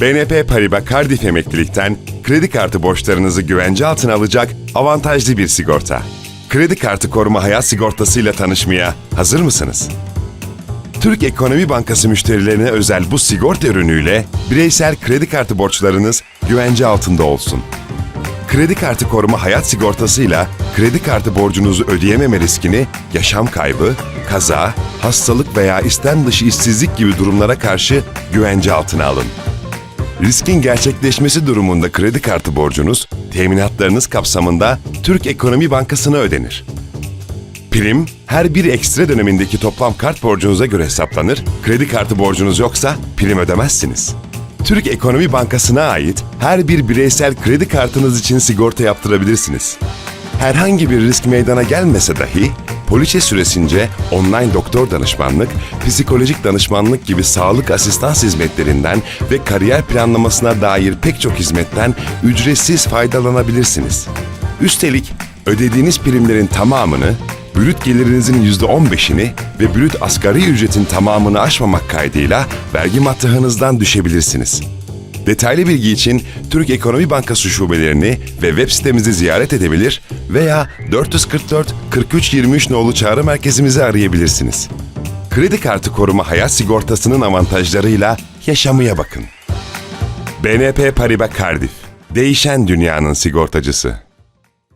BNP Paribas Cardiff Emeklilikten kredi kartı borçlarınızı güvence altına alacak avantajlı bir sigorta. Kredi kartı koruma hayat sigortasıyla tanışmaya hazır mısınız? Türk Ekonomi Bankası müşterilerine özel bu sigorta ürünüyle bireysel kredi kartı borçlarınız güvence altında olsun. Kredi kartı koruma hayat sigortasıyla kredi kartı borcunuzu ödeyememe riskini yaşam kaybı, kaza, hastalık veya istem dışı işsizlik gibi durumlara karşı güvence altına alın. Riskin gerçekleşmesi durumunda kredi kartı borcunuz, teminatlarınız kapsamında Türk Ekonomi Bankası'na ödenir. Prim, her bir ekstra dönemindeki toplam kart borcunuza göre hesaplanır, kredi kartı borcunuz yoksa prim ödemezsiniz. Türk Ekonomi Bankası'na ait her bir bireysel kredi kartınız için sigorta yaptırabilirsiniz. Herhangi bir risk meydana gelmese dahi, poliçe süresince online doktor danışmanlık, psikolojik danışmanlık gibi sağlık asistans hizmetlerinden ve kariyer planlamasına dair pek çok hizmetten ücretsiz faydalanabilirsiniz. Üstelik ödediğiniz primlerin tamamını, brüt gelirinizin %15'ini ve brüt asgari ücretin tamamını aşmamak kaydıyla vergi matrahınızdan düşebilirsiniz. Detaylı bilgi için Türk Ekonomi Bankası şubelerini ve web sitemizi ziyaret edebilir veya 444 43 23 nolu çağrı merkezimizi arayabilirsiniz. Kredi kartı koruma hayat sigortasının avantajlarıyla yaşamaya bakın. BNP Paribas Cardiff, değişen dünyanın sigortacısı.